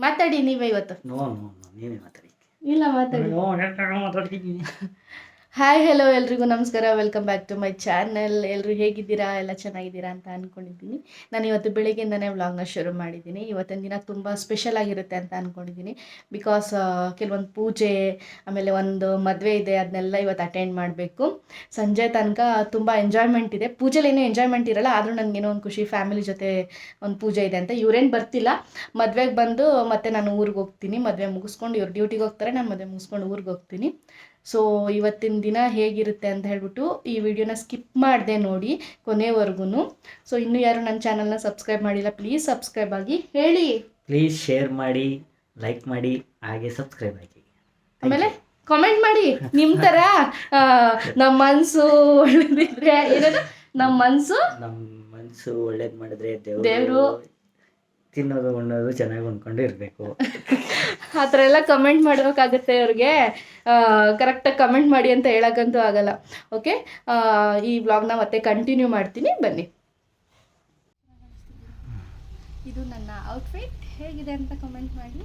ಮಾತಾಡಿ ನೀವೇ ಇವತ್ತು. ನೋ ನೋ ನೋ ನೀವೇ ಮಾತಾಡಿ. ಇಲ್ಲ ಮಾತಾಡಿ. ನೋ, ನಾನು ಮಾತಾಡ್ತಿದ್ದೀನಿ. ಹಾಯ್ ಹಲೋ ಎಲ್ರಿಗೂ. ನಮಸ್ಕಾರ. Welcome back to my channel ಎಲ್ಲರೂ ಹೇಗಿದ್ದೀರಾ? ಎಲ್ಲ ಚೆನ್ನಾಗಿದ್ದೀರಾ ಅಂತ ಅಂದ್ಕೊಂಡಿದ್ದೀನಿ ನಾನು ಇವತ್ತು ಬೆಳಿಗ್ಗೆಯಿಂದನೇ ವ್ಲಾಗ್ನ ಶುರು ಮಾಡಿದ್ದೀನಿ. ಇವತ್ತಿನ ದಿನ ತುಂಬ ಸ್ಪೆಷಲ್ ಆಗಿರುತ್ತೆ ಅಂತ ಅಂದ್ಕೊಂಡಿದ್ದೀನಿ ಬಿಕಾಸ್ ಕೆಲವೊಂದು ಪೂಜೆ, ಆಮೇಲೆ ಒಂದು ಮದುವೆ ಇದೆ ಅದನ್ನೆಲ್ಲ ಇವತ್ತು ಅಟೆಂಡ್ ಮಾಡಬೇಕು. ಸಂಜೆ ತನಕ ತುಂಬ ಎಂಜಾಯ್ಮೆಂಟ್ ಇದೆ. ಪೂಜೆಲಿ ಏನೂ ಎಂಜಾಯ್ಮೆಂಟ್ ಇರಲ್ಲ. ಆದರೂ ನನಗೇನೋ ಒಂದು ಖುಷಿ ಫ್ಯಾಮಿಲಿ ಜೊತೆ ಒಂದು ಪೂಜೆ ಇದೆ ಅಂತ. ಇವ್ರೇನು ಬರ್ತಿಲ್ಲ. ಮದುವೆಗೆ ಬಂದು ಮತ್ತೆ ನಾನು ಊರಿಗೆ ಹೋಗ್ತೀನಿ. ಮದುವೆ ಮುಗಿಸ್ಕೊಂಡು ಇವ್ರು ಡ್ಯೂಟಿಗೆ ಹೋಗ್ತಾರೆ. ನಾನು ಮದುವೆ ಮುಗಿಸ್ಕೊಂಡು ಊರಿಗೆ ಹೋಗ್ತೀನಿ. ಸೊ ಇವತ್ತಿನ ದಿನ ಹೇಗಿರುತ್ತೆ ಅಂತ ಹೇಳ್ಬಿಟ್ಟು ಈ ವಿಡಿಯೋನ ಸ್ಕಿಪ್ ಮಾಡಿದೆ ನೋಡಿ ಕೊನೆವರೆಗೂ ಸೊ ಇನ್ನೂ ಯಾರು ನನ್ನ ಚಾನಲ್ನ ಸಬ್ಸ್ಕ್ರೈಬ್ ಮಾಡಿಲ್ಲ ಪ್ಲೀಸ್ ಸಬ್ಸ್ಕ್ರೈಬ್ ಆಗಿ ಹೇಳಿ. ಪ್ಲೀಸ್ ಶೇರ್ ಮಾಡಿ ಲೈಕ್ ಮಾಡಿ ಹಾಗೆ ಸಬ್ಸ್ಕ್ರೈಬ್ ಆಗಿ. ಆಮೇಲೆ ಕಾಮೆಂಟ್ ಮಾಡಿ. ನಿಮ್ಮ ಥರ ನಮ್ಮ ಮನಸ್ಸು ಒಳ್ಳೇದಿದ್ರೆ ಏನದು? ನಮ್ಮ ಮನಸ್ಸು ನಮ್ಮ ಮನಸ್ಸು ಒಳ್ಳೇದು ಮಾಡಿದ್ರೆ ದೇವರು ತಿನ್ನೋದು ಉಣ್ಣೋದು ಚೆನ್ನಾಗಿ ಉಣ್ಕೊಂಡು ಇರಬೇಕು. ಆ ಥರ ಎಲ್ಲ ಕಮೆಂಟ್ ಮಾಡಬೇಕಾಗತ್ತೆ ಅವ್ರಿಗೆ. ಕರೆಕ್ಟಾಗಿ ಕಮೆಂಟ್ ಮಾಡಿ ಅಂತ ಹೇಳೋಕ್ಕಂತೂ ಆಗಲ್ಲ. ಓಕೆ ಈ ಬ್ಲಾಗ್ನ ಮತ್ತೆ ಕಂಟಿನ್ಯೂ ಮಾಡ್ತೀನಿ. ಬನ್ನಿ. ಇದು ನನ್ನ ಔಟ್ಫಿಟ್ ಹೇಗಿದೆ ಅಂತ ಕಮೆಂಟ್ ಮಾಡಿ.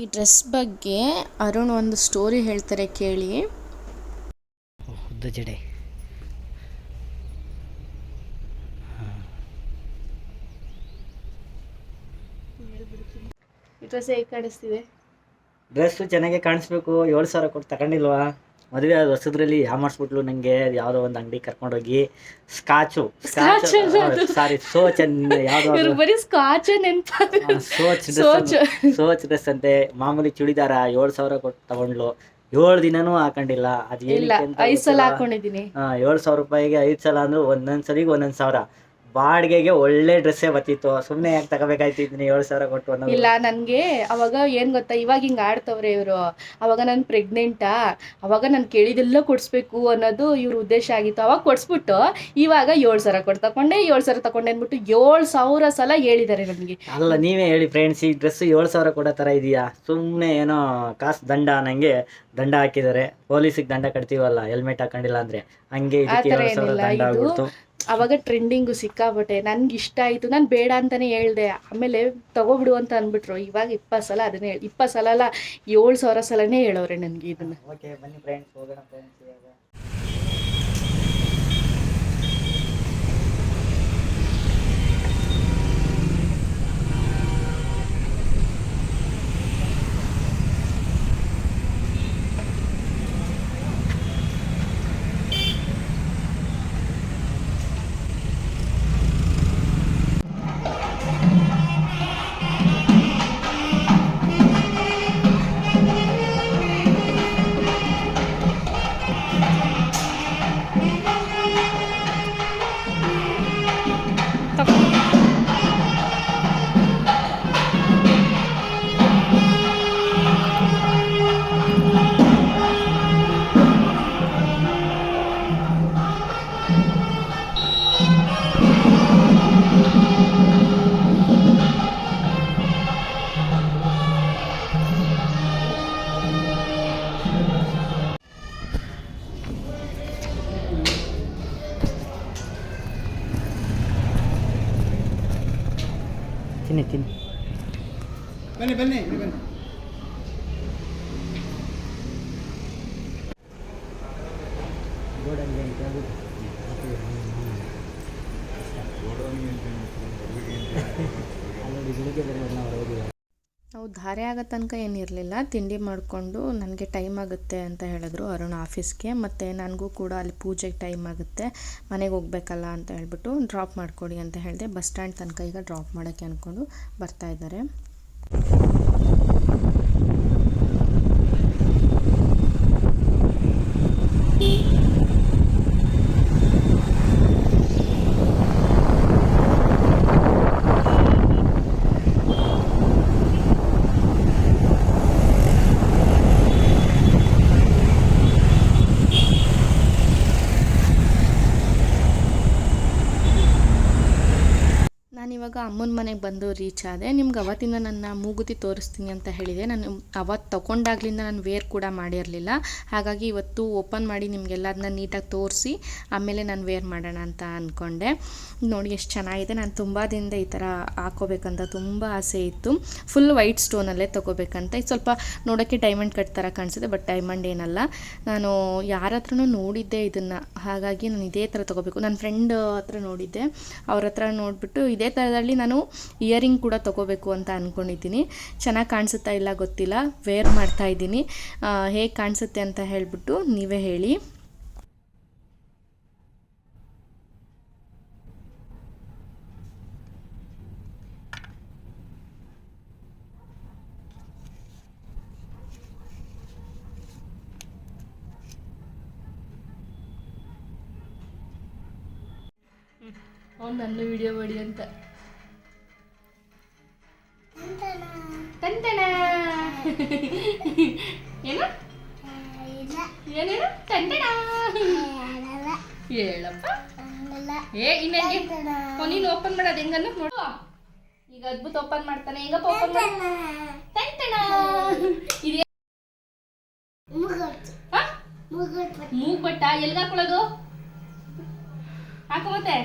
ಈ ಡ್ರೆಸ್ ಬಗ್ಗೆ ಅರುಣ್ ಒಂದು ಸ್ಟೋರಿ ಹೇಳ್ತಾರೆ ಕೇಳಿ. ಉದ್ದ ಜಡೆ ಡ್ರೆಸ್ ಹೇಗೆ ಕಾಣಿಸ್ತಿದೆ ಡ್ರೆಸ್ಸು ಚೆನ್ನಾಗೆ ಕಾಣಿಸ್ಬೇಕು. ಏಳು ಸಾವಿರ ಕೊಟ್ಟು ತಗೊಂಡಿಲ್ವಾ? ಮದುವೆ ಆದ ಹೊಸದ್ರಲ್ಲಿ ಯಾಮಾರಿಸ್ಬಿಟ್ಲು ನನಗೆ ಯಾವುದೋ ಒಂದು ಅಂಗಡಿ ಕರ್ಕೊಂಡೋಗಿ. ಸ್ಕಾಚು ಸ್ಕಾಚು. ಸಾರಿ ಸೋಚ್ ಯಾವ್ದೋ ಬರೀ ಸ್ಕಾಚ್ ನೆನಪಾಗ ಸೋಚ್ ಸೋಚ್ ಸೋಚ್ ಡ್ರೆಸ್ ಅಂತೆ. ಮಾಮೂಲಿ ಚೂಡಿದಾರ ಏಳು ಸಾವಿರ ಕೊಟ್ಟು ತಗೊಂಡ್ಲು. ಏಳು ದಿನನೂ ಹಾಕೊಂಡಿಲ್ಲ. ಅದ್ ಇಲ್ಲ ಏನಕ್ಕೆ ಅಂತ ಐದು ಸಲ ಗೊತ್ತಿಲ್ಲ. ಹಾಕೊಂಡಿದೀನಿ ಹಾ ಏಳು ಸಾವಿರ ರೂಪಾಯಿಗೆ ಐದು ಸಲ ಅಂದ್ರೆ ಒಂದೊಂದ್ ಸಲಿಗೆ ಒಂದೊಂದ್ ಸಾವಿರ. ಬಾಡಿಗೆಗೆ ಒಳ್ಳೆ ಡ್ರೆಸ್ಸೇ ಬತ್ತಿತ್ತು ಸುಮ್ಮನೆ ಯಾಕೆ ತಗೋಬೇಕಾಯ್ತು ಇದನ್ನ ಏಳು ಸಾವಿರ ಕೊಟ್ಟು ಅನ್ನೋದು? ಇಲ್ಲ ನನಗೆ ಅವಾಗ ಏನು ಗೊತ್ತಾ ಇವಾಗ ಹಿಂಗೆ ಆಡ್ತವ್ರೆ ಇವರು. ಅವಾಗ ನಾನು ಪ್ರೆಗ್ನೆಂಟಾ ಅವಾಗ ನಾನು ಕೇಳಿದೆಲ್ಲ ಕೊಡಿಸ್ಬೇಕು ಅನ್ನೋದು ಇವ್ರ ಉದ್ದೇಶ ಆಗಿತ್ತು. ಅವಾಗ ಕೊಡಿಸ್ಬಿಟ್ಟು ಇವಾಗ ಏಳು ಸಾವಿರ ಕೊಟ್ಟು ತಗೊಂಡೆ ಏಳು ಸಾವಿರ ತಗೊಂಡೆ ಅಂದ್ಬಿಟ್ಟು ಏಳು ಸಾವಿರ ಸಲ ಹೇಳಿದ್ದಾರೆ ನನಗೆ. ಅಲ್ಲ ನೀವೇ ಹೇಳಿ ಫ್ರೆಂಡ್ಸ್ ಈ ಡ್ರೆಸ್ ಏಳು ಸಾವಿರ ಕೊಡೋ ಥರ ಇದೆಯಾ? ಸುಮ್ಮನೆ ಏನೋ ಕಾಸು ದಂಡ ನಂಗೆ ದಂಡ ಹಾಕಿದ್ದಾರೆ ಪೊಲೀಸಿಗೆ ದಂಡ ಕಟ್ತೀವಲ್ಲ ಹೆಲ್ಮೆಟ್ ಹಾಕೊಂಡಿಲ್ಲ ಅಂದ್ರೆ. ಹಂಗೆ ಇದಕ್ಕೆ ಆ ಥರ ಏಳು ಸಾವಿರ ಏನಿಲ್ಲ, ದಂಡ ಇದು ಅವಾಗ ಟ್ರೆಂಡಿಂಗು ಸಿಕ್ಕಾಬಟ್ಟೆ ನನ್ಗೆ ಇಷ್ಟ ಆಯಿತು. ನಾನು ಬೇಡ ಅಂತಲೇ ಹೇಳ್ದೆ. ಆಮೇಲೆ ತಗೋಬಿಡು ಅಂತ ಅಂದ್ಬಿಟ್ರು. ಇವಾಗ ಇಪ್ಪತ್ತು ಸಲ ಅದನ್ನೇ ಇಪ್ಪತ್ತು ಸಲ ಅಲ್ಲ, ಏಳು ಸಾವಿರ ಸಲನೇ ಹೇಳೋರೆ ನನಗೆ ಇದನ್ನು. ಅಂತ ನಾವು ಧಾರೆ ಆಗೋ ತನಕ ಏನಿರಲಿಲ್ಲ ತಿಂಡಿ ಮಾಡಿಕೊಂಡು ನನಗೆ ಟೈಮ್ ಆಗುತ್ತೆ ಅಂತ ಹೇಳಿದ್ರು ಅರುಣ್ ಆಫೀಸ್ಗೆ ಮತ್ತು ನನಗೂ ಕೂಡ ಅಲ್ಲಿ ಪೂಜೆಗೆ ಟೈಮ್ ಆಗುತ್ತೆ. ಮನೆಗೆ ಹೋಗ್ಬೇಕಲ್ಲ ಅಂತ ಹೇಳ್ಬಿಟ್ಟು ಡ್ರಾಪ್ ಮಾಡಿಕೊಡಿ ಅಂತ ಹೇಳಿದೆ. ಬಸ್ ಸ್ಟ್ಯಾಂಡ್ ತನಕ ಈಗ ಡ್ರಾಪ್ ಮಾಡೋಕ್ಕೆ ಅಂದ್ಕೊಂಡು ಬರ್ತಾ ಅಮ್ಮನ ಮನೆಗೆ ಬಂದು ರೀಚ್ ಆದೆ, ನಿಮ್ಗೆ ಅವತ್ತಿಂದ ನನ್ನ ಮೂಗುತಿ ತೋರಿಸ್ತೀನಿ ಅಂತ ಹೇಳಿದೆ. ನಾನು ಅವತ್ತು ತೊಗೊಂಡಾಗ್ಲಿಂದ ನಾನು ವೇರ್ ಕೂಡ ಮಾಡಿರಲಿಲ್ಲ. ಹಾಗಾಗಿ ಇವತ್ತು ಓಪನ್ ಮಾಡಿ ನಿಮಗೆಲ್ಲ ಅದನ್ನ ನೀಟಾಗಿ ತೋರಿಸಿ, ಆಮೇಲೆ ನಾನು ವೇರ್ ಮಾಡೋಣ ಅಂತ ಅಂದ್ಕೊಂಡೆ ನೋಡಿ ಎಷ್ಟು ಚೆನ್ನಾಗಿದೆ. ನಾನು ತುಂಬ ದಿನದ ಈ ಥರ ಹಾಕೋಬೇಕಂತ ತುಂಬ ಆಸೆ ಇತ್ತು. ಫುಲ್ ವೈಟ್ ಸ್ಟೋನಲ್ಲೇ ತೊಗೋಬೇಕಂತ. ಇದು ಸ್ವಲ್ಪ ನೋಡೋಕ್ಕೆ ಡೈಮಂಡ್ ಕಟ್ ಥರ ಕಾಣಿಸುತ್ತೆ ಬಟ್ ಡೈಮಂಡ್ ಏನಲ್ಲ. ನಾನು ಯಾರ ಹತ್ರನೂ ನೋಡಿದ್ದೆ ಇದನ್ನು. ಹಾಗಾಗಿ ನಾನು ಇದೇ ಥರ ತೊಗೋಬೇಕು. ನನ್ನ ಫ್ರೆಂಡ್ ಹತ್ರ ನೋಡಿದ್ದೆ. ಅವ್ರ ಹತ್ರ ನೋಡಿಬಿಟ್ಟು ಇದೇ ಥರದಲ್ಲಿ ನಾನು ಇಯರಿಂಗ್ ಕೂಡ ತೊಗೋಬೇಕು ಅಂತ ಅಂದ್ಕೊಂಡಿದ್ದೀನಿ ಚೆನ್ನಾಗಿ ಕಾಣಿಸುತ್ತಾ ಇಲ್ಲ ಗೊತ್ತಿಲ್ಲ. ವೇರ್ ಮಾಡ್ತಾ ಇದ್ದೀನಿ. ಹೇಗೆ ಕಾಣಿಸುತ್ತೆ ಅಂತ ಹೇಳಿಬಿಟ್ಟು ನೀವೇ ಹೇಳಿ. ಅವ್ನು ನನ್ನ ವಿಡಿಯೋ ಮಾಡಿ ಅಂತ. ತಂತನ ಏನು? ಏನೇನು? ತಂತನ ಹೇಳಪ್ಪ. ಏ ಇನ್ನೇಗೆ ನೀನು ಓಪನ್ ಮಾಡೋದು ಹೆಂಗನ್ನ ನೋಡು. ಈಗ ಅದ್ಭುತ ಓಪನ್ ಮಾಡ್ತಾನೆ. ಹೆಂಗಪ್ಪ ಓಪನ್ ಮಾಡ್ತಾನೆ ತಂತನ ಇದೆ? ಮೂಗ್ ಬಟ್ಟ? ಎಲ್ಗ ಹಾಕೊಳ್ಳೋದು ಹಾಕೋ ಮತ್ತೆ.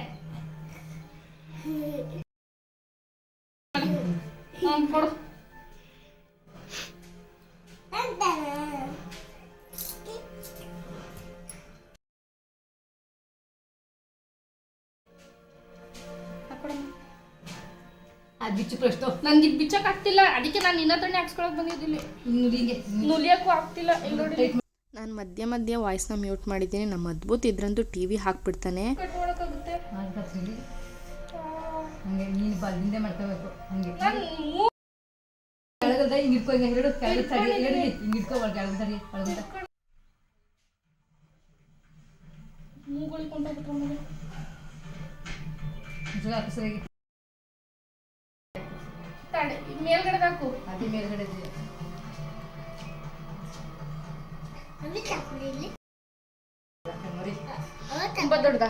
ಅದು ಬಿಚ್ಚು ಪ್ರಶ್ನೆ. ನನ್ಗೆ ಇದು ಬಿಚ್ಚಕ್ ಆಗ್ತಿಲ್ಲ. ಅದಕ್ಕೆ ನಾನು ಹತ್ರನೇ ಹಾಕ್ಸ್ಕೊಳಕ್ ಬಂದಿದ್ದಿಲ್ಲ ನುಡಿಗೆ ನುಲಿಯಕ್ಕೂ ಆಗ್ತಿಲ್ಲ. ನೋಡಿ. ನಾನು ಮಧ್ಯ ಮಧ್ಯ ವಾಯ್ಸ್ನ ಮ್ಯೂಟ್ ಮಾಡಿದ್ದೀನಿ. ನಮ್ಮ ಅದ್ಭುತ ಇದ್ರಂತೂ ಟಿ ವಿ ಹಾಕ್ಬಿಡ್ತಾನೆ. ಹಂಗೆ ನೀನು ಬಾ ಹಿಂದೆ ಮಾಡ್ಕೋಬೇಕು. ಹಂಗೆ. ಕೆಳಗದ ಹಿಂಗೆ ಇಟ್ಕೋ ಹಿಂಗೆ ಎರಡು ಕೆಳಗದ ಸರಿ ಎರಡು ಹಿಂಗೆ ಇಟ್ಕೋ ಒಳಗೆ ಕೆಳಗದ ಸರಿ ಹಾಕು ಸರಿಯಾಗಿ ಮೇಲ್ಗಡೆ ಹಾಕು. ಅದೇ ಮೇಲ್ಗಡೆ ಇದೆ. ತುಂಬಾ ದೊಡ್ಡದ?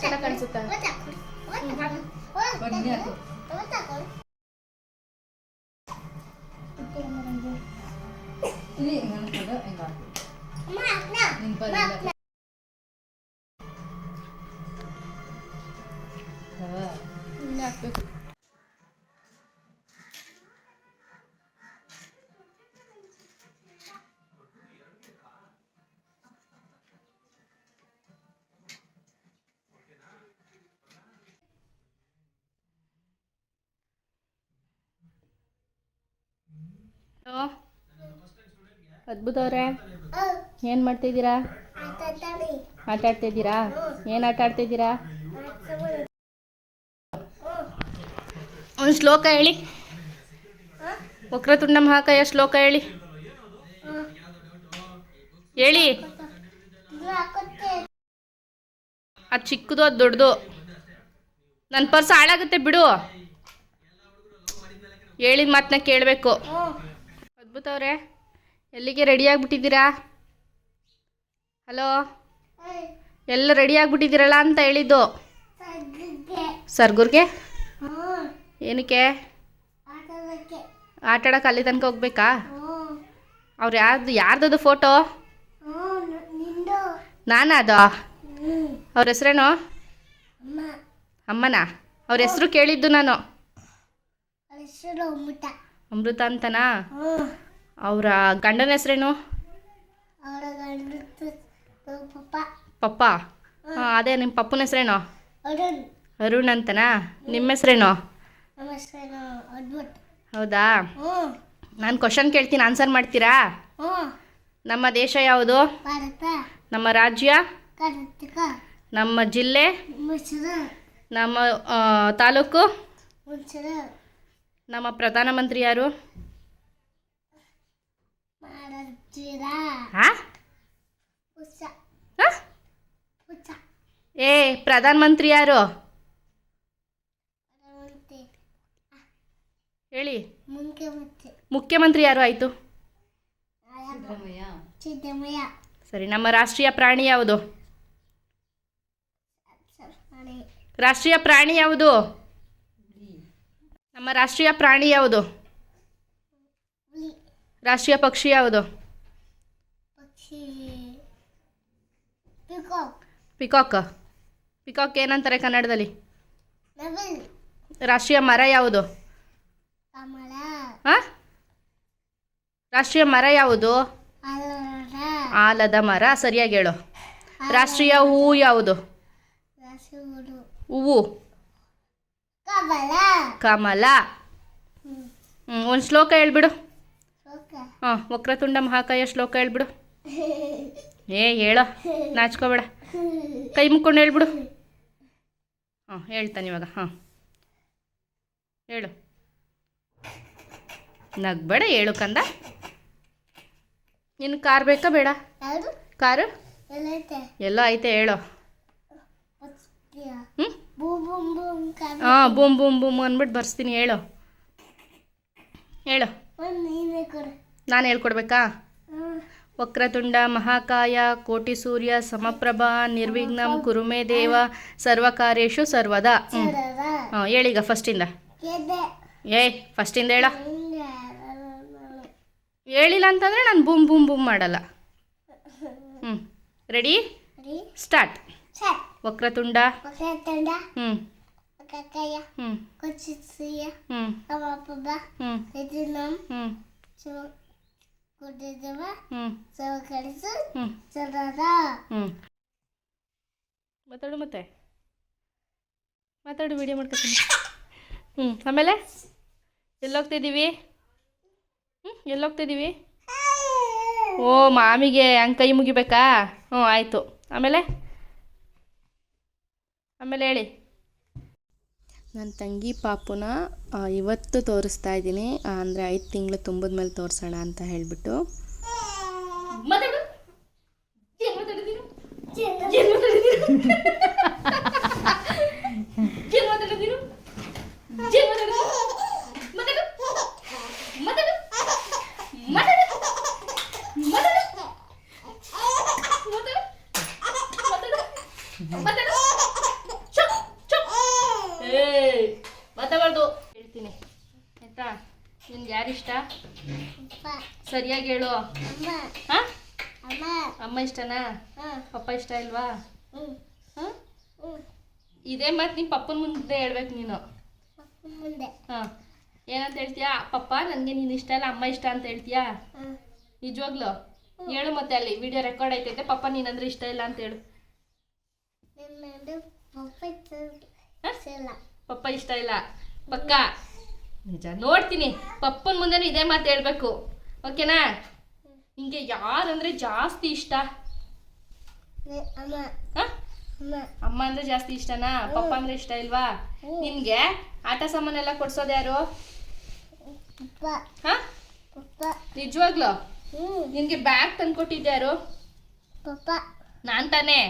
ಚೆನ್ನಾಗಿ ಕಾಣಿಸುತ್ತಾ? ಬನ್ನಿ ನೀನೇ ಹಲೋ? ಅದ್ಭುತ ಅವರೇ ಏನು ಮಾಡ್ತಿದ್ದೀರಾ? ಆಟ ಆಡ್ತಿದ್ದೀರಾ ಏನು ಆಟ ಆಡ್ತಿದ್ದೀರಾ ಒಂದು ಶ್ಲೋಕ ಹೇಳಿ. ವಕ್ರತುಂಡ ಮಹಾಕಾಯ ಶ್ಲೋಕ ಹೇಳಿ. ಹೇಳಿ. ಅದ್ ಚಿಕ್ಕದು, ಅದ್ ದೊಡ್ಡದು. ನನ್ನ ಪರ್ಸ್ ಹಾಳಾಗುತ್ತೆ, ಬಿಡು. ಹೇಳಿದ ಮಾತನ್ನ ಕೇಳಬೇಕು. ಅದ್ಭುತ ಅವರೇ. ಎಲ್ಲಿಗೆ ರೆಡಿ ಆಗಿಬಿಟ್ಟಿದ್ದೀರಾ? ಹಲೋ ಎಲ್ಲ ರೆಡಿ ಆಗಿಬಿಟ್ಟಿದ್ದೀರಲ್ಲ ಅಂತ ಹೇಳಿದ್ದು. ಸರ್ಗುರ್ಗೆ? ಏನಕ್ಕೆ? ಆಟ ಆಡಕ್ಕೆ ಅಲ್ಲಿ ತನಕ ಹೋಗ್ಬೇಕಾ? ಅವ್ರು ಯಾರ್ದು ಯಾರ್ದದು ಫೋಟೋ ನಾನದು? ಅವ್ರ ಹೆಸ್ರೇನು? ಅಮ್ಮನ? ಅವ್ರ ಹೆಸರು ಕೇಳಿದ್ದು ನಾನು. ಅಮೃತ. ಅಮೃತ ಅಂತನಾ? ಅವರ ಗಂಡನ ಹೆಸರೇನು? ಪಪ್ಪ. ಹಾಂ ಅದೇ ನಿಮ್ಮ ಪಪ್ಪನ ಹೆಸರೇನು? ಅರುಣ್. ಅಂತನಾ? ನಿಮ್ಮ ಹೆಸರೇನು? ಹೌದಾ? ನಾನು ಕ್ವಶನ್ ಕೇಳ್ತೀನಿ ಆನ್ಸರ್ ಮಾಡ್ತೀರಾ? ನಮ್ಮ ದೇಶ ಯಾವುದು? ನಮ್ಮ ರಾಜ್ಯ? ನಮ್ಮ ಜಿಲ್ಲೆ? ನಮ್ಮ ತಾಲೂಕು? ನಮ್ಮ ಪ್ರಧಾನಮಂತ್ರಿ ಯಾರು? ಏ ಹಾ? ಮಂತ್ರಿ ಹಾ? ಉಸ ಏ ಪ್ರಧಾನಮಂತ್ರಿ. ಯಾರು ಹೇಳಿ. ಮುಖ್ಯಮಂತ್ರಿ. ಮುಖ್ಯಮಂತ್ರಿ ಯಾರು ಆಯ್ತು? ಸರಿ ನಮ್ಮ ರಾಷ್ಟ್ರೀಯ ಪ್ರಾಣಿ ಯಾವುದು? ರಾಷ್ಟ್ರೀಯ ಪ್ರಾಣಿ ಯಾವುದು? ನಮ್ಮ ರಾಷ್ಟ್ರೀಯ ಪ್ರಾಣಿ ಯಾವುದು? ರಾಷ್ಟ್ರೀಯ ಪಕ್ಷಿ ಯಾವುದು? ಪಕ್ಷಿ ಪಿಕಾಕ್. ಪಿಕಾಕ್. ಪಿಕಾಕ್ ಏನಂತಾರೆ ಕನ್ನಡದಲ್ಲಿ? ರಾಷ್ಟ್ರೀಯ ಮರ ಯಾವುದು? ರಾಷ್ಟ್ರೀಯ ಮರ ಯಾವುದು? ಆಲದ. ಮರ. ಸರಿಯಾಗಿ ಹೇಳು. ರಾಷ್ಟ್ರೀಯ ಹೂವು ಯಾವುದು? ಹೂವು. ಕಮಲ. ಕಮಲ. ಹ್ಞೂ ಒಂದು ಶ್ಲೋಕ ಹೇಳ್ಬಿಡು. ಹಾಂ ವಕ್ರತುಂಡ ಮಹಾಕಾಯ ಶ್ಲೋಕ ಹೇಳ್ಬಿಡು. ಏ ಹೇಳೋ ನಾಚ್ಕೋಬೇಡ. ಕೈ ಮುಕ್ಕೊಂಡು ಹೇಳ್ಬಿಡು. ಹಾಂ ಹೇಳ್ತಾನೆ ಇವಾಗ ಹಾಂ. ಹೇಳು. ನಗ್ಬೇಡ ಹೇಳು ಕಂದ. ನಿನ್ನ ಕಾರ್ ಬೇಕಾ ಬೇಡ? ಕಾರು? ಎಲ್ಲೋ ಐತೆ. ಹೇಳು. ಹ್ಞೂ ಹಾಂ ಬೂಮ್ ಬೂಮ್ ಬೂಮ್ ಅಂದ್ಬಿಟ್ಟು ಬರ್ಸ್ತೀನಿ ಹೇಳು. ಹೇಳು. ನೀನೇ ಕೊಡು. ನಾನು ಹೇಳ್ಕೊಡ್ಬೇಕಾ? ವಕ್ರತುಂಡ ಮಹಾಕಾಯ ಕೋಟಿ ಸೂರ್ಯ ಸಮಪ್ರಭಾ ನಿರ್ವಿಘ್ನಂ ಕುರುಮೇ ದೇವ ಸರ್ವಕಾರ್ಯೇಷು ಸರ್ವದಾ. ಹ್ಞೂ ಹಾಂ ಹೇಳೀಗ ಫಸ್ಟಿಂದ. ಏಯ್ ಫಸ್ಟಿಂದ ಹೇಳ. ಹೇಳಿಲ್ಲ ಅಂತಂದರೆ ನಾನು ಬೂಮ್ ಬೂಮ್ ಬೂಮ್ ಮಾಡಲ್ಲ. ಹ್ಞೂ ರೆಡಿ? ಸ್ಟಾರ್ಟ್. ಸರ್ ವಕ್ರತುಂಡ? ಚೋ ಕಳಿಸು ಹ್ಞೂ ಸರದ ಹ್ಞೂ ಮಾತಾಡು ಮತ್ತೆ. ಮಾತಾಡು ವಿಡಿಯೋ ಮಾಡ್ಕೊತೀನಿ ಹ್ಞೂ ಆಮೇಲೆ? ಎಲ್ಲೋಗ್ತಿದ್ದೀವಿ ಹ್ಞೂ ಎಲ್ಲೋಗ್ತಿದ್ದೀವಿ ಓ ಮಾಮಿಗೆ ಹಂಗೆ ಕೈ ಮುಗಿಬೇಕಾ? ಹ್ಞೂ ಆಯಿತು. ಆಮೇಲೆ? ಆಮೇಲೆ ಹೇಳಿ. ನನ್ನ ತಂಗಿ ಪಾಪುನ ಇವತ್ತು ತೋರಿಸ್ತಾ ಇದ್ದೀನಿ. ಅಂದರೆ ಐದು ತಿಂಗಳು ತುಂಬಿದ ಮೇಲೆ ತೋರಿಸೋಣ ಅಂತ ಹೇಳಿಬಿಟ್ಟು ಮಾತಾಡು ಏನ್ ಮಾತಾಡಿದೀರು ಏನ್ ಮಾತಾಡಿದೀರು ಏನ್ ಮಾತಾಡಿದೀರು ಏನ್ ಮಾತಾಡಿದೀರು ಮಾತಾಡು ಮಾತಾಡು ಮಾತಾಡು ಮಾತಾಡು ಮಾತಾಡು ಮಾತಾಡು ಮಾತಾಡು ಚುಪ್ ಚುಪ್ ಏಯ್ ಮಾತಾಡಬಾರ್ದು ಹೇಳ್ತೀನಿ ಆಯ್ತಾ ಅಪ್ಪ ಸರಿಯಾಗಿ ಹೇಳು. ಅಮ್ಮ. ಹಾಂ? ಅಮ್ಮ. ಅಮ್ಮ ಇಷ್ಟನಾ? ಪಪ್ಪ ಇಷ್ಟ ಇಲ್ವಾ? ಇದೇ ಮಾತು ನಿಮ್ಮ ಪಪ್ಪನ ಮುಂದೆ ಹೇಳ್ಬೇಕು ನೀನು. ಹಾಂ. ಏನಂತ ಹೇಳ್ತೀಯಾ? ಪಪ್ಪ ನನಗೆ ನೀನು ಇಷ್ಟ ಇಲ್ಲ ಅಮ್ಮ ಇಷ್ಟ ಅಂತ ಹೇಳ್ತೀಯಾ? ನಿಜವಾಗ್ಲು? ಹೇಳು ಮತ್ತೆ ಅಲ್ಲಿ ವಿಡಿಯೋ ರೆಕಾರ್ಡ್ ಆಯ್ತೈತೆ ಪಪ್ಪ ನೀನಂದ್ರೆ ಇಷ್ಟ ಇಲ್ಲ ಅಂತ ಹೇಳು. ಪಪ್ಪ ಇಷ್ಟ ಇಲ್ಲ. ಪಕ್ಕ? ನಿಜ. ನೋಡ್ತೀನಿ. ಪಪ್ಪನ ಮುಂದೆನೂ ಇದೇ ಮಾತು ಹೇಳ್ಬೇಕು. ಓಕೆನಾ? ನಿಂಗೆ ಯಾರಂದ್ರೆ ಜಾಸ್ತಿ ಇಷ್ಟ? ಅಮ್ಮ. ಅಂದ್ರೆ ಜಾಸ್ತಿ ಇಷ್ಟನಾ? ಪಪ್ಪ ಅಂದ್ರೆ ಇಷ್ಟ ಇಲ್ವಾ? ನಿನ್ಗೆ ಆಟ ಸಾಮಾನೆಲ್ಲ ಕೊಡ್ಸೋದು ಯಾರು? ನಿಜವಾಗ್ಲು? ನಿನ್ಗೆ ಬ್ಯಾಗ್ ತಂದ್ಕೊಟ್ಟಿದ್ಯಾರು ನಾನ್ ತಾನೇ?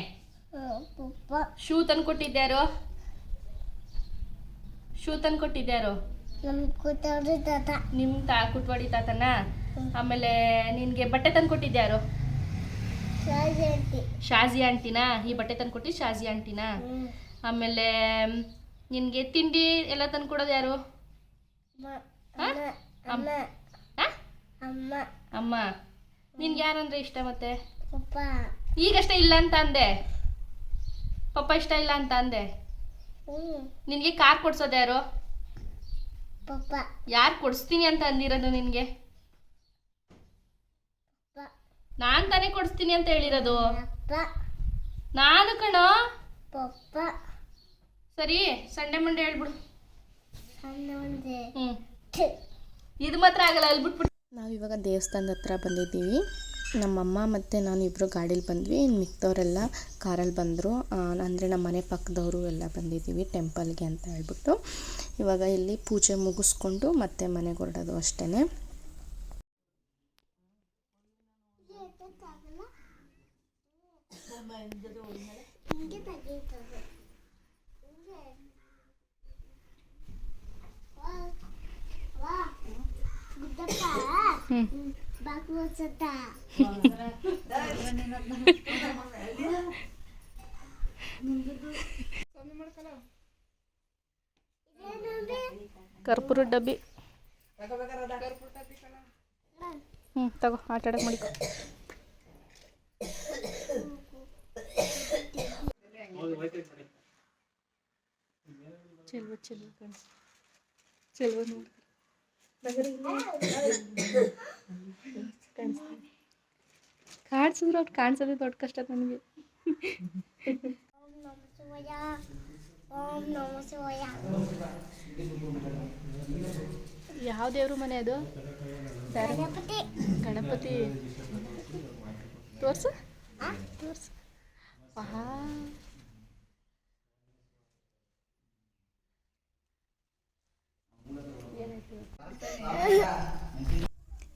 ಶೂ ತಂದ್ಕೊಟ್ಟಿದ್ಯಾರು ಶೂ ತಂದ್ಕೊಟ್ಟಿದ್ಯಾರು ನಿಮ್ ತಾ ಕುಟ್ವಾಡಿ ತಾತನ. ಆಮೇಲೆ ನಿನ್ಗೆ ಬಟ್ಟೆ ತಂದ್ಕೊಟ್ಟಿದ್ಯಾರು ಶಾಜಿ ಆಂಟಿ. ಶಾಜಿ ಆಂಟಿನಾ? ಈ ಬಟ್ಟೆ ತಂದ್ಕೊಟ್ಟಿದ್ದು ಶಾಜಿ ಆಂಟಿನಾ? ಆಮೇಲೆ ನಿನ್ಗೆ ತಿಂಡಿ ಎಲ್ಲ ತಂದ್ಕೊಡೋದು ಯಾರು? ಅಮ್ಮ ನಿನ್ಗೆ ಯಾರಂದ್ರೆ ಇಷ್ಟ ಮತ್ತೆ? ಈಗಷ್ಟೇ ಇಲ್ಲ ಅಂತ ಅಂದೆ. ಪಪ್ಪ ಇಷ್ಟ ಇಲ್ಲ ಅಂತ ಅಂದೆ. ನಿನ್ಗೆ ಕಾರ್ ಕೊಡ್ಸೋದು ಯಾರು? ಯಾರು ಕೊಡಿಸ್ತೀನಿ ಅಂತ ಅಂದಿರೋದು ನಿನಗೆ? ನಾನು ನಾನ್ ತಾನೇ ಕೊಡಿಸ್ತೀನಿ ಅಂತ ಹೇಳಿರೋದು. ಅಪ್ಪ ನಾನು ಕಣೋ. ಪಪ್ಪ. ಸರಿ ಸಂಡೆ ಮಂಡೆ ಹೇಳ್ಬಿಡು. ಇದು ಮಾತ್ರ ಆಗಲ್ಲ ಅಲ್ಬಿಟ್ಬಿಟ್ಟು ನಾವು ನಾವಿವಾಗ ದೇವಸ್ಥಾನದ ಹತ್ರ ಬಂದಿದ್ದೀವಿ. ನಮ್ಮಮ್ಮ ಮತ್ತು ನಾನು ಇಬ್ಬರು ಗಾಡೀಲಿ ಬಂದ್ವಿ. ಇನ್ನು ಮಿಕ್ದವರೆಲ್ಲ ಕಾರಲ್ಲಿ ಬಂದರು. ಅಂದರೆ ನಮ್ಮ ಮನೆ ಪಕ್ಕದವರು ಎಲ್ಲ ಬಂದಿದ್ದೀವಿ ಟೆಂಪಲ್ಗೆ ಅಂತ ಹೇಳ್ಬಿಟ್ಟು. ಇವಾಗ ಇಲ್ಲಿ ಪೂಜೆ ಮುಗಿಸ್ಕೊಂಡು ಮತ್ತೆ ಮನೆಗೆ ಹೊರಡೋದು ಅಷ್ಟೇ ಹಿಂಗೆ ತೆಗೀತದೆ ಹಿಂಗೆ ವಾ ವಾ ಗುದ್ದಪ್ಪ ಬಾಕು ಹೊಸತ ಇದೇನಂದ್ರೆ ಕರ್ಪೂರದ ಡಬ್ಬಿ. ಹ್ಞೂ ತಗೋ, ಆಟ ಆಡಕ್ಕೆ ಮಾಡಿ ಚೆಲ್ವ ಚೆಲ್ವ ಕಾಣಿಸ್ ಚೆಲ್ವ ನೋಡಿ. ಕಾಣಿಸಿದ್ರು ಅವ್ರು ಕಾಣಿಸೋದೇ ದೊಡ್ಡ ಕಷ್ಟ ನನಗೆ. ಓಂ ನಮಸ್ತೆ ಶಿವಾಯ ಓಂ ನಮ ಶಿವಾಯ ಯಾವ ದೇವ್ರ ಮನೆ ಅದು? ಗಣಪತಿ. ಗಣಪತಿ. ತೋರ್ಸು. ತೋರ್ಸು. ಆಹಾ.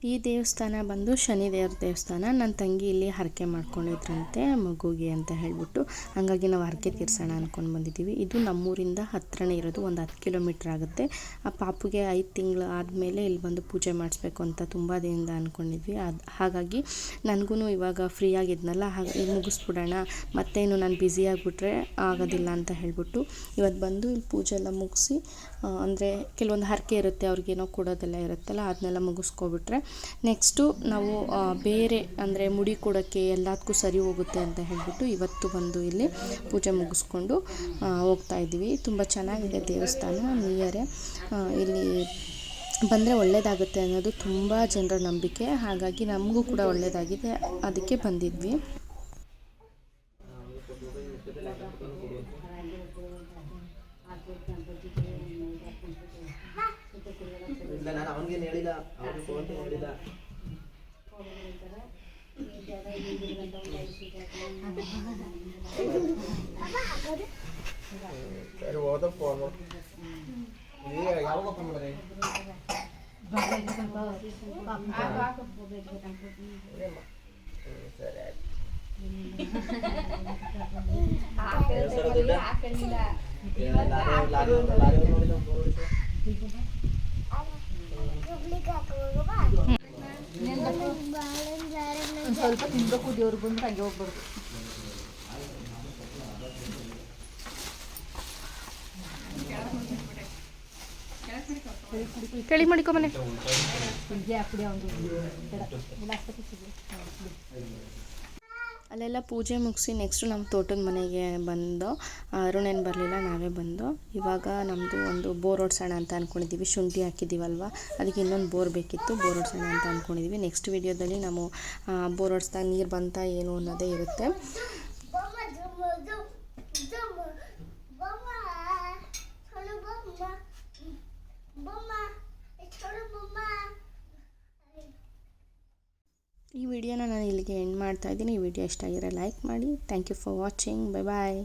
ಈ ದೇವಸ್ಥಾನ ಬಂದು ಶನಿದೇವ್ರ ದೇವಸ್ಥಾನ. ನನ್ನ ತಂಗಿ ಇಲ್ಲಿ ಹರಕೆ ಮಾಡ್ಕೊಂಡಿದ್ರಂತೆ, ಮಗುಗೆ ಅಂತ ಹೇಳಿಬಿಟ್ಟು. ಹಾಗಾಗಿ ನಾವು ಹರಕೆ ತೀರ್ಸೋಣ ಅಂದ್ಕೊಂಡು ಬಂದಿದ್ದೀವಿ. ಇದು ನಮ್ಮೂರಿಂದ ಹತ್ತಿರನೇ ಇರೋದು, ಒಂದು ಹತ್ತು ಕಿಲೋಮೀಟ್ರ್ ಆಗುತ್ತೆ. ಆ ಪಾಪುಗೆ ಐದು ತಿಂಗಳು ಆದಮೇಲೆ ಇಲ್ಲಿ ಬಂದು ಪೂಜೆ ಮಾಡಿಸ್ಬೇಕು ಅಂತ ತುಂಬ ದಿನದಿಂದ ಅಂದ್ಕೊಂಡಿದ್ವಿ ಅದು, ಹಾಗಾಗಿ ನನಗೂ ಇವಾಗ ಫ್ರೀ ಆಗಿದ್ನಲ್ಲ, ಹಾಗೆ ಮುಗಿಸ್ಬಿಡೋಣ. ಮತ್ತೇನು ನಾನು ಬ್ಯುಸಿ ಆಗಿಬಿಟ್ರೆ ಆಗೋದಿಲ್ಲ ಅಂತ ಹೇಳಿಬಿಟ್ಟು ಇವತ್ತು ಬಂದು ಇಲ್ಲಿ ಪೂಜೆ ಎಲ್ಲ ಮುಗಿಸಿ ಅಂದರೆ ಕೆಲವೊಂದು ಹರಕೆ ಇರುತ್ತೆ, ಅವ್ರಿಗೇನೋ ಕೊಡೋದೆಲ್ಲ ಇರುತ್ತಲ್ಲ, ಅದನ್ನೆಲ್ಲ ಮುಗಿಸ್ಕೊಬಿಟ್ರೆ ನೆಕ್ಸ್ಟು ನಾವು ಬೇರೆ ಅಂದರೆ ಮುಡಿ ಕೊಡೋಕ್ಕೆ ಎಲ್ಲದಕ್ಕೂ ಸರಿ ಹೋಗುತ್ತೆ ಅಂತ ಹೇಳಿಬಿಟ್ಟು ಇವತ್ತು ಬಂದು ಇಲ್ಲಿ ಪೂಜೆ ಮುಗಿಸ್ಕೊಂಡು ಹೋಗ್ತಾ ಇದ್ದೀವಿ. ತುಂಬ ಚೆನ್ನಾಗಿದೆ ದೇವಸ್ಥಾನ ನಿಯರೇ ಇಲ್ಲಿ ಬಂದರೆ ಒಳ್ಳೆಯದಾಗುತ್ತೆ ಅನ್ನೋದು ತುಂಬ ಜನರ ನಂಬಿಕೆ. ಹಾಗಾಗಿ ನಮಗೂ ಕೂಡ ಒಳ್ಳೆಯದಾಗಿದೆ ಅದಕ್ಕೆ ಬಂದಿದ್ವಿ. ಇಲ್ಲ ಹೇಳಿದ ಅವನಿಗೆ ಫೋನ್ ಹೇಳಿಲ್ಲ ಸರಿ ಫೋನ್ ಈಗ ಯಾವಾಗ ಓಪನ್ ಮಾಡಿದ್ರಿ ಸರಿ ಆಯ್ತು ಲಾರಿ ಲಾರಿ ನೋಡಿಲ್ಲ ಹುಬ್ಳಿಗೆ ಹಾಕೋದು ಬಾ ಒಂದು ಸ್ವಲ್ಪ ತಿನ್ಬೇಕು ದೇವ್ರಿಗೆ ಬಂದು ಹಂಗೆ ಹೋಗ್ಬಾರ್ದು ಕೆಳಿ ಮಾಡಿಕೊ ಮನೆ. ಹಿಂಗೆ ಹಾಕ್ಬಿಡಿ ಅವ್ನಿಗೆ ಅಲ್ಲೆಲ್ಲ ಪೂಜೆ ಮುಗಿಸಿ ನೆಕ್ಸ್ಟು ನಮ್ಮ ತೋಟದ ಮನೆಗೆ ಬಂದು ಅರುಣೇನು ಬರಲಿಲ್ಲ, ನಾವೇ ಬಂದು. ಇವಾಗ ನಮ್ಮದು ಒಂದು ಬೋರ್ ಹೊಡ್ಸೋಣ ಅಂತ ಅಂದ್ಕೊಂಡಿದ್ದೀವಿ ಶುಂಠಿ ಹಾಕಿದ್ದೀವಲ್ವ ಅದಕ್ಕೆ ಇನ್ನೊಂದು ಬೋರ್ ಬೇಕಿತ್ತು, ಬೋರ್ ಹೊಡ್ಸೋಣ ಅಂತ ಅಂದ್ಕೊಂಡಿದ್ದೀವಿ ನೆಕ್ಸ್ಟ್ ವೀಡಿಯೋದಲ್ಲಿ ನಾವು ಬೋರ್ ಹೊಡ್ಸ್ದಾಗ ನೀರು ಬಂತಾ ಏನು ಅನ್ನೋದೇ ಇರುತ್ತೆ. ಈ ವಿಡಿಯೋನ ನಾನು ಇಲ್ಲಿಗೆ ಎಂಡ್ ಮಾಡ್ತಾ ಇದ್ದೀನಿ. ಈ ವಿಡಿಯೋ ಇಷ್ಟ ಆಗಿರೋ ಲೈಕ್ ಮಾಡಿ. Thank you for watching bye bye